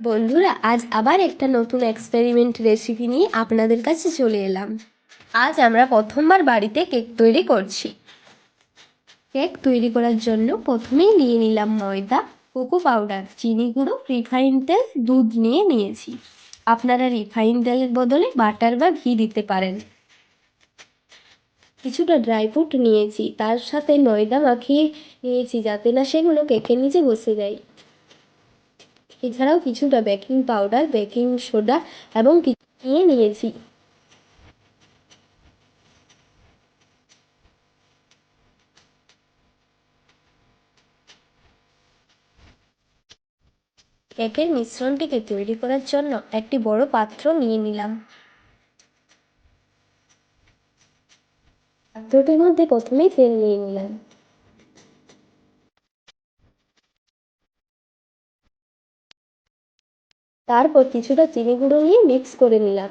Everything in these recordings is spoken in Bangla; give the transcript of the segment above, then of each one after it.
বন্ধুরা, আজ আবার একটা নতুন এক্সপেরিমেন্ট রেসিপি নিয়ে আপনাদের কাছে চলে এলাম। আজ আমরা প্রথমবার বাড়িতে কেক তৈরি করছি। কেক তৈরি করার জন্য প্রথমেই নিয়ে নিলাম ময়দা কোকো পাউডার চিনি গুঁড়ো রিফাইন তেল, দুধ নিয়ে নিয়েছি। আপনারা রিফাইন তেলের বদলে বাটার বা ঘি দিতে পারেন। কিছুটা ড্রাই ফ্রুট নিয়েছি, তার সাথে ময়দা মাখিয়ে নিয়েছি, যাতে না সেগুলো কেকের নিচে বসে যায়। এছাড়াও কিছুটা বেকিং পাউডার, বেকিং সোডা এবং নিয়ে নিয়েছি। কেকের মিশ্রণটিকে তৈরি করার জন্য একটি বড় পাত্র নিয়ে নিলাম। পাত্রটির মধ্যে প্রথমেই তেল নিয়ে নিলাম। তারপর কিছুটা চিনি গুঁড়ো নিয়ে মিক্স করে নিলাম।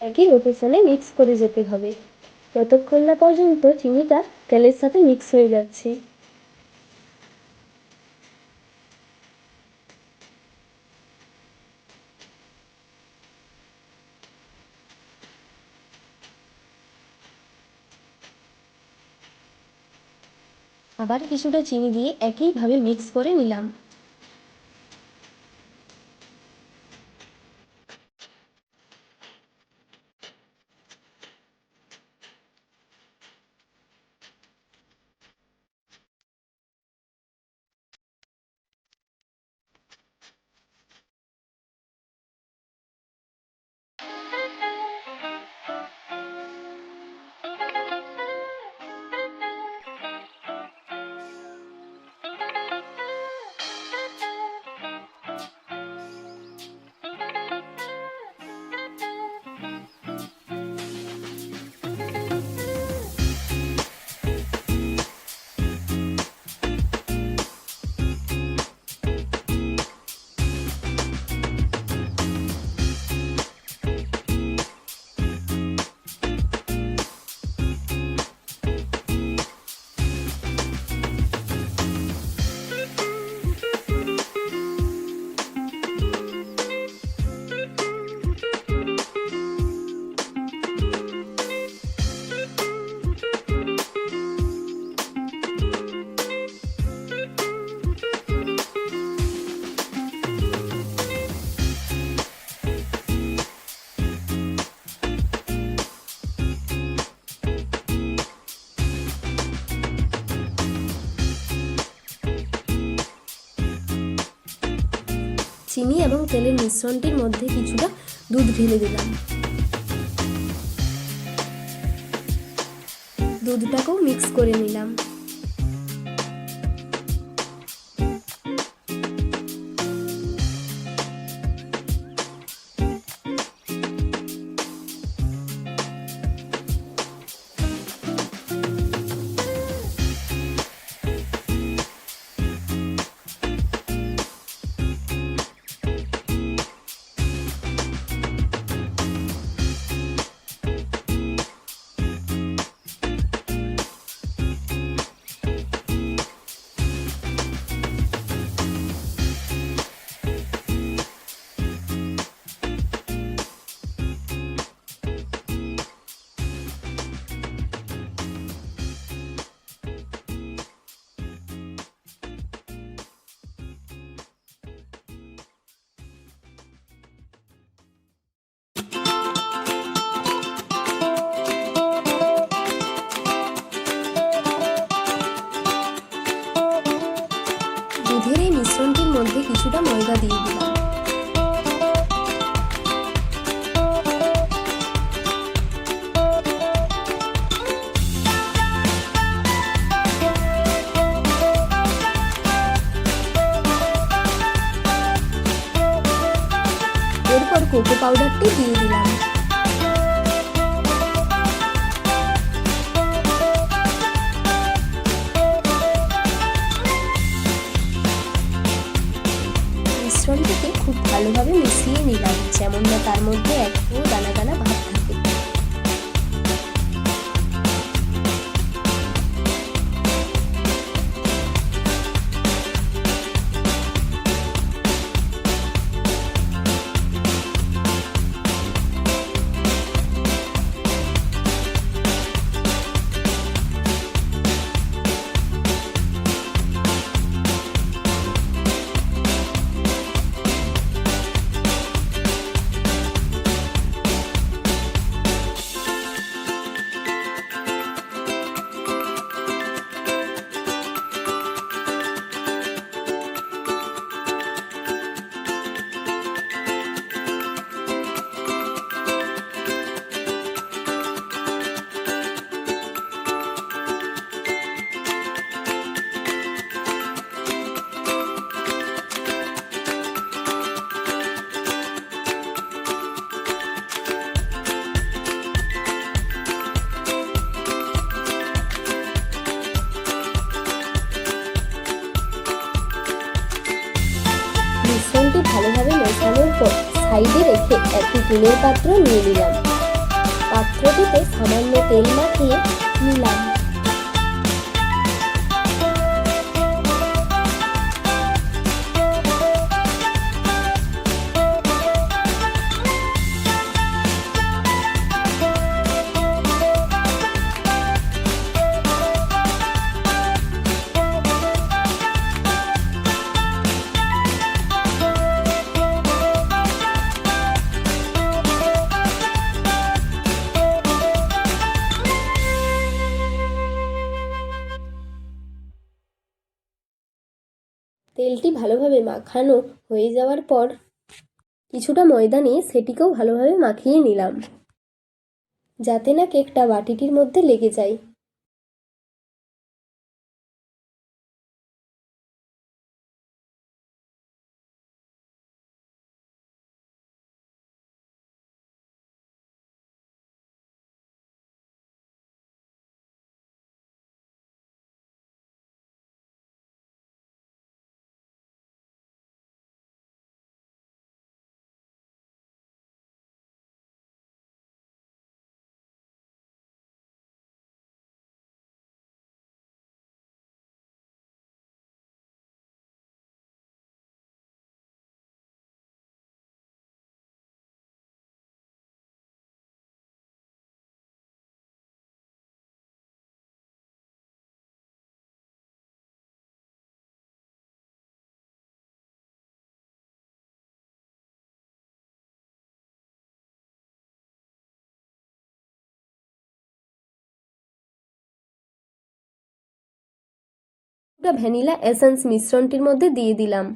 একই রোটেশনে মিক্স করে যেতে হবে। যতক্ষণ না পর্যন্ত চিনিটা তেলের সাথে মিক্স হয়ে যাচ্ছে। আবার কিছুটা চিনি দিয়ে একইভাবে মিক্স করে নিলাম। চিনি এবং তেলের মিশ্রণটির মধ্যে কিছুটা দুধ ঢেলে দিলাম। দুধটাকেও মিক্স করে নিলাম। দুধের এই মিশ্রণটির মধ্যে কিছুটা ময়দা দিয়ে দিলাম। এরপর কোকো পাউডারটি দিয়ে দিলাম। ভালোভাবে মিশিয়ে নিলাম যেমন না তার মধ্যে একটু সাইডে একটি তেলের পাত্র নিয়ে নিলাম। পাত্রটিতে সামান্য তেল মাখিয়ে নিলাম। তেলটি ভালোভাবে মাখানো হয়ে যাওয়ার পর কিছুটা ময়দা নিয়ে সেটিকেও ভালোভাবে মাখিয়ে নিলাম, যাতে না কেকটা বাটিটির মধ্যে লেগে যায়। কিছুটা ভ্যানিলা এসেন্স মিশ্রণটির মধ্যে দিয়ে দিলাম।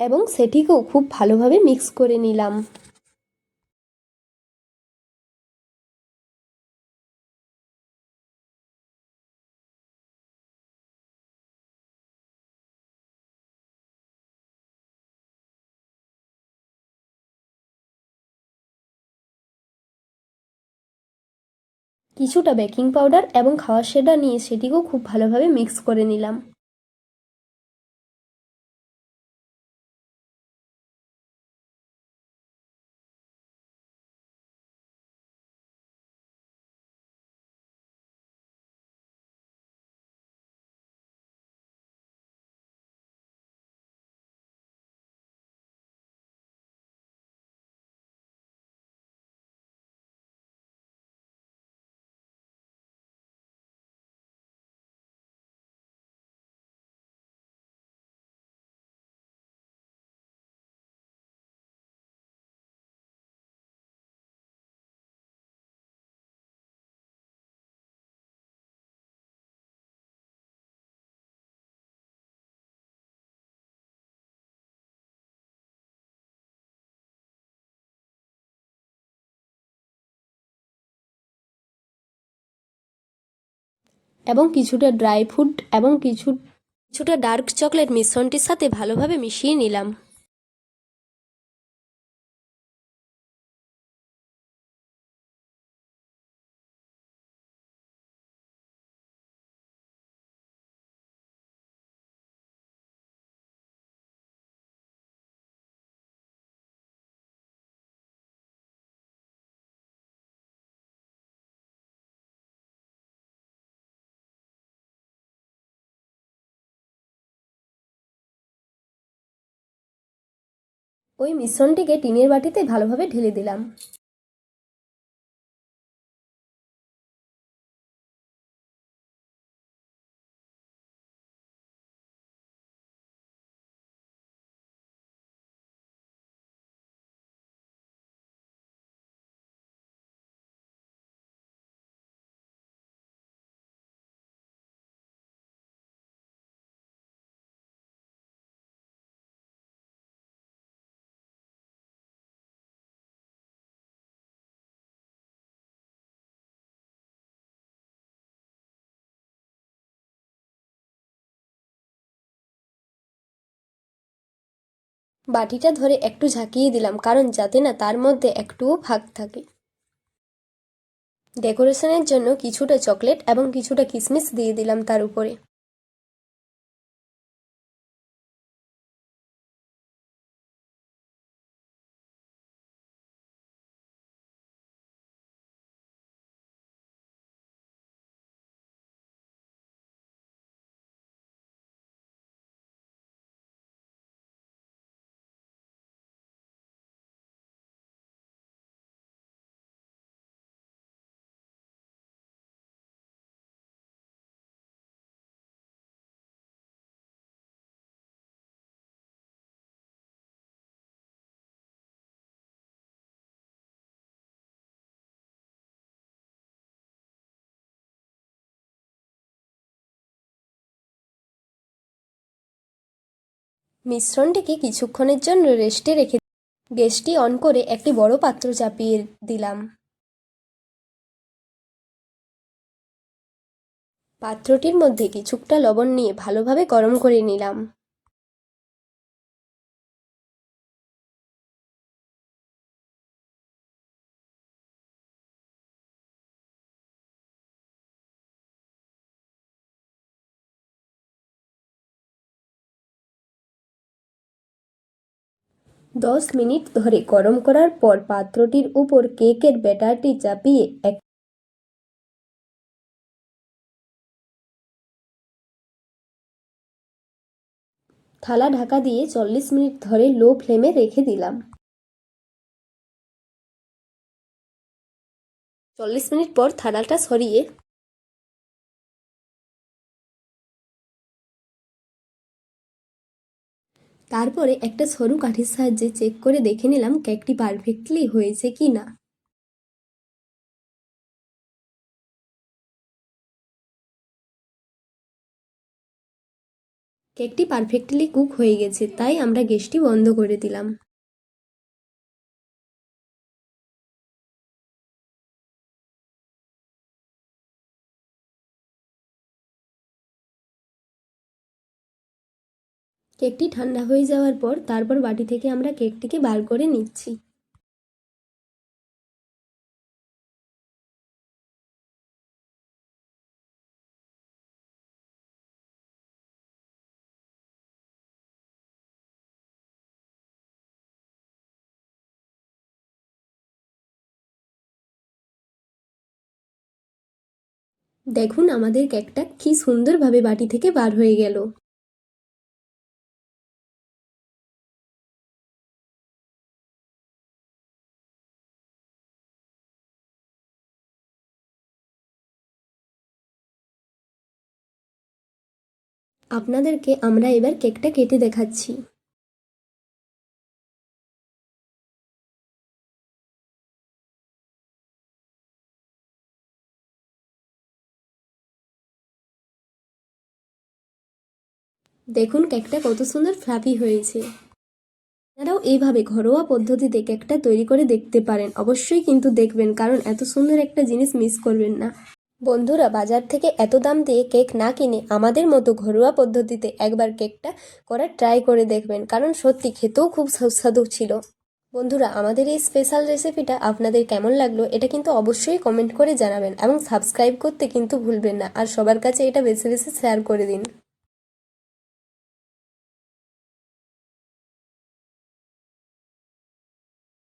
এবং সেটিকেও খুব ভালোভাবে মিক্স করে নিলাম। কিছুটা বেকিং পাউডার এবং খাওয়ার সেটা নিয়ে সেটিকেও খুব ভালোভাবে মিক্স করে নিলাম। এবং কিছুটা ড্রাই ফ্রুট এবং কিছু কিছুটা ডার্ক চকলেট মিশ্রণটির সাথে ভালোভাবে মিশিয়ে নিলাম। ওই মিশ্রণটিকে টিনের বাটিতে ভালোভাবে ঢেলে দিলাম। বাটিটা ধরে একটু ঝাঁকিয়ে দিলাম, কারণ যাতে না তার মধ্যে একটুও ভাগ থাকে। ডেকোরেশনের জন্য কিছুটা চকলেট এবং কিছুটা কিশমিশ দিয়ে দিলাম তার উপরে। মিশ্রণটিকে কিছুক্ষণের জন্য রেস্টে রেখে গ্যাসটি অন করে একটি বড় পাত্র চাপিয়ে দিলাম। পাত্রটির মধ্যে কিছুটা লবণ নিয়ে ভালোভাবে গরম করে নিলাম। দশ মিনিট ধরে গরম করার পর পাত্রটির উপর কেকের ব্যাটারটি চাপিয়ে এক থালা ঢাকা দিয়ে চল্লিশ মিনিট ধরে লো ফ্লেমে রেখে দিলাম। চল্লিশ মিনিট পর থালাটা সরিয়ে তারপরে একটা সরু কাঠির সাহায্যে চেক করে দেখে নিলাম কেকটি পারফেক্টলি হয়েছে কি না কেকটি পারফেক্টলি কুক হয়ে গেছে, তাই আমরা গ্যাসটি বন্ধ করে দিলাম। কেকটি ঠান্ডা হয়ে যাওয়ার পর তারপর বাটি থেকে আমরা কেকটিকে বার করে নিচ্ছি। দেখুন আমাদের কেকটা কি সুন্দরভাবে বাটি থেকে বার হয়ে গেল। আপনাদেরকে আমরা এবার কেকটা কেটে দেখাচ্ছি। দেখুন কেকটা কত সুন্দর ফ্লাফি হয়েছে। আপনারাও এইভাবে ঘরোয়া পদ্ধতিতে কেকটা তৈরি করে দেখতে পারেন। অবশ্যই কিন্তু দেখবেন, কারণ এত সুন্দর একটা জিনিস মিস করবেন না। বন্ধুরা, বাজার থেকে এত দাম দিয়ে কেক না কিনে আমাদের মতো ঘরোয়া পদ্ধতিতে একবার কেকটা করার ট্রাই করে দেখবেন। কারণ সত্যি খেতেও খুব সুস্বাদু ছিল। বন্ধুরা, আমাদের এই স্পেশাল রেসিপিটা আপনাদের কেমন লাগল এটা কিন্তু অবশ্যই কমেন্ট করে জানাবেন এবং সাবস্ক্রাইব করতে কিন্তু ভুলবেন না। আর সবার কাছে এটা বেশি বেশি শেয়ার করে দিন।